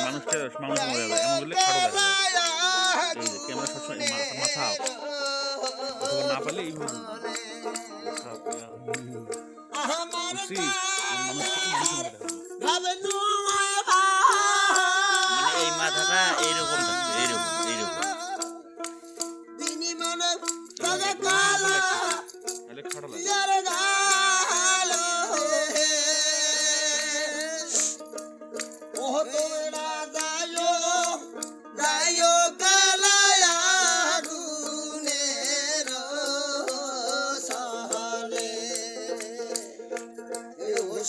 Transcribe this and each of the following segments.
মানুষ মরে যাবে এমন বললে খাটো দেখা যায় এই মাথাটা এইরকম থাকবে এইরকম এইরকম।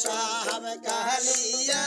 সাহাব কালিয়া